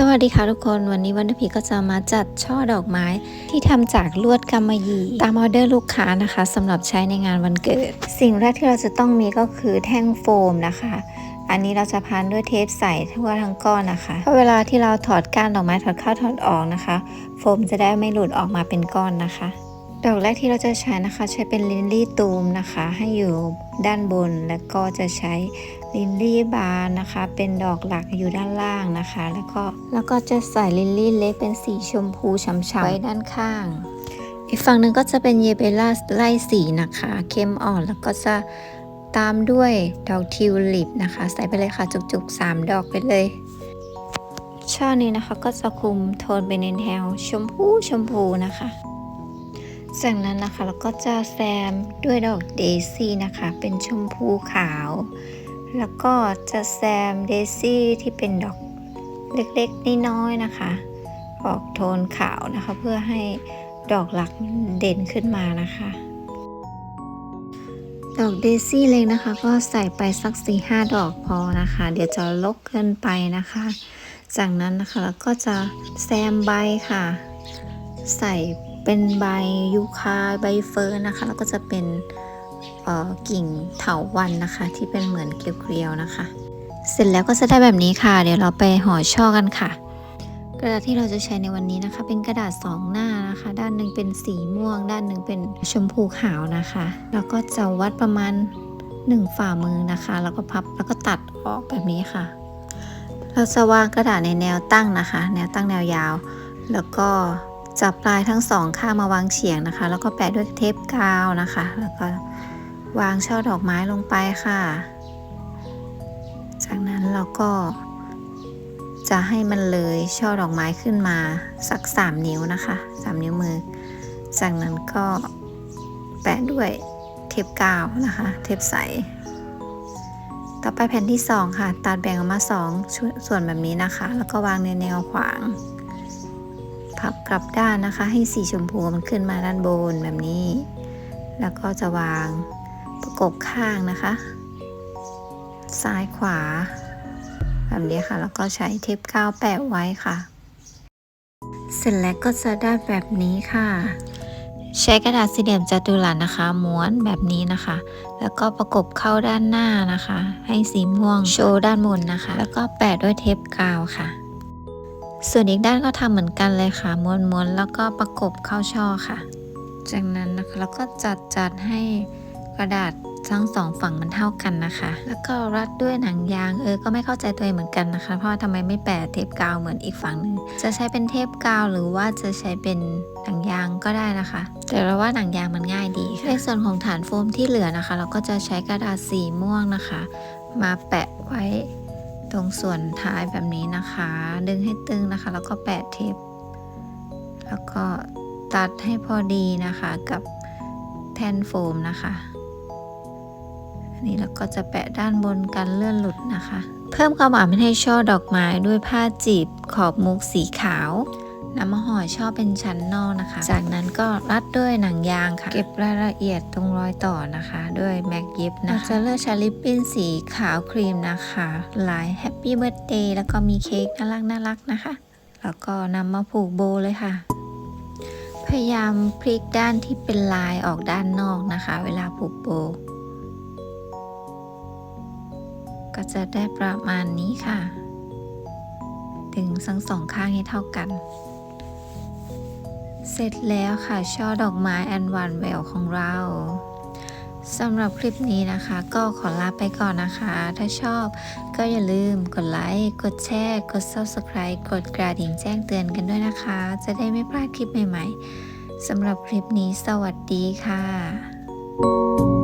สวัสดีค่ะทุกคนวันนี้วันพีก็จะมาจัดช่อดอกไม้ที่ทำจากลวดกำมะหยี่ตามออเดอร์ลูกค้านะคะสำหรับใช้ในงานวันเกิด สิ่งแรกที่เราจะต้องมีก็คือแท่งโฟมนะคะ อันนี้เราจะพันด้วยเทปใสทั่วทั้งก้อนนะคะเพราะเวลาที่เราถอดก้านดอกไม้ถอดเข้าถอดออกนะคะ โฟมจะได้ไม่หลุดออกมาเป็นก้อนนะคะ ดอกแรกที่เราจะใช้นะคะ ใช้เป็นลินลี่ตูมนะคะ ให้อยู่ด้านบนแล้วก็จะใช้ลินลี่บานนะคะ เป็นดอกหลักอยู่ด้านล่างนะคะ แล้วก็แล้วก็จะใส่ลินลี่เล็กเป็นสีชมพูฉ่ำๆไว้ด้านข้าง อีกฝั่งหนึ่งก็จะเป็นเยเบล่าไล่สีนะคะ เข้มอ่อนแล้วก็จะตามด้วยดอกทิวลิปนะคะ ใส่ไปเลยค่ะจุกๆ 3 ดอกไปเลยช่อนี้นะคะก็จะคุมโทนเป็นแนวชมพูชมพูนะคะ จากนั้นนะคะเราก็จะแซมด้วยดอกเดซี่นะคะ เป็นชมพูขาว แล้วก็จะแซมเดซี่ที่เป็นดอกเล็กๆน้อยๆนะคะ ออกโทนขาวนะคะ เพื่อให้ดอกหลักเด่นขึ้นมานะคะ ดอกเดซี่เล็กนะคะ ก็ใส่ไปสักสี่ห้าดอกพอนะคะ เดี๋ยวจะลกเกินไปนะคะ จากนั้นนะคะเราก็จะแซมใบค่ะ ใส่ เป็นใบยูคาใบเฟิร์นนะคะ แล้วก็จะเป็นกิ่งเถาวันนะคะ ที่เป็นเหมือนเกลียวๆนะคะ เสร็จแล้วก็จะได้แบบนี้ค่ะ เดี๋ยวเราไปห่อช่อกันค่ะ กระดาษที่เราจะใช้ในวันนี้นะคะ เป็นกระดาษสองหน้านะคะ ด้านหนึ่งเป็นสีม่วง ด้านหนึ่งเป็นชมพูขาวนะคะ แล้วก็จะวัดประมาณหนึ่งฝ่ามือนะคะ แล้วก็พับแล้วก็ตัดออกแบบนี้ค่ะ เราจะวางกระดาษในแนวตั้งนะคะ แนวตั้งแนวยาว แล้วก็ จับปลายทั้งสองข้างมาวางเฉียงนะคะ แล้วก็แปะด้วยเทปกาวนะคะ แล้วก็วางช่อดอกไม้ลงไปค่ะ จากนั้นเราก็จะให้มันเลยช่อดอกไม้ขึ้นมาสัก 3 นิ้วนะคะ 3 นิ้วมือ จากนั้นก็แปะด้วยเทปกาวนะคะ เทปใส ต่อไปแผ่นที่ 2 ค่ะ ตัดแบ่งออกมา 2 ส่วนแบบนี้นะคะ แล้วก็วางในแนวขวาง พับกลับด้านนะคะ ให้สีชมพูมันขึ้นมาด้านบนแบบนี้ แล้วก็จะวางประกบข้างนะคะ ซ้ายขวา แบบนี้ค่ะ แล้วก็ใช้เทปกาวแปะไว้ค่ะ เสร็จแล้วก็จะได้แบบนี้ค่ะ ใช้กระดาษสี่เหลี่ยมจัตุรัสนะคะ ม้วนแบบนี้นะคะ แล้วก็ประกบเข้าด้านหน้านะคะ ให้สีม่วงโชว์ด้านบนนะคะ แล้วก็แปะด้วยเทปกาวค่ะ ส่วนอีกด้านก็ทำเหมือนกันเลยค่ะม้วนๆแล้วก็ประกบเข้าช่อค่ะ จากนั้นนะคะแล้วก็จัดจัดให้กระดาษทั้งสองฝั่งมันเท่ากันนะคะ แล้วก็รัดด้วยหนังยาง เออ ก็ไม่เข้าใจตัวเองเหมือนกันนะคะ เพราะว่าทำไมไม่แปะเทปกาวเหมือนอีกฝั่งหนึง จะใช้เป็นเทปกาวหรือว่าจะใช้เป็นหนังยางก็ได้นะคะ แต่เราว่าหนังยางมันง่ายดีค่ะในส่วนของฐานโฟมที่เหลือนะคะ เราก็จะใช้กระดาษสีม่วงนะคะ มาแปะไว้ ตรงส่วนท้ายแบบนี้นะคะ ดึงให้ตึงนะคะ แล้วก็แปะเทปแล้วก็ตัดให้พอดีนะคะกับแทนโฟมนะคะอันนี้เราก็จะแปะด้านบนกันเลื่อนหลุดนะคะ เพิ่มความหวานให้ช่อดอกไม้ด้วยผ้าจีบขอบมุกสีขาว นำมาห่อช่อเป็นชั้นนอกนะคะ จากนั้นก็รัดด้วยหนังยางค่ะ เก็บรายละเอียดตรงรอยต่อนะคะ ด้วยแม็กย็บนะคะจะเลือกใช้ลิปปิ้นสีขาวครีมนะคะลายแฮปปี้เบิร์ a เดย์แล้วก็มีเค้กน่ารักน่ารักนะคะ แล้วก็นำมาผูกโบเลยค่ะพยายามพลิกด้านที่เป็นลายออกด้านนอกนะคะ เวลาผูกโบ ก็จะได้ประมาณนี้ค่ะ ดึงทั้งสองข้างให้เท่ากัน เสร็จแล้วค่ะช่อดอกไม้แอนวันแววของเราสำหรับคลิปนี้นะคะ ก็ขอลาไปก่อนนะคะ ถ้าชอบก็อย่าลืมกดไลค์กดแชร์กด Subscribe กดกระดิ่งแจ้งเตือนกันด้วยนะคะ จะได้ไม่พลาดคลิปใหม่ ๆสำหรับคลิปนี้สวัสดีค่ะ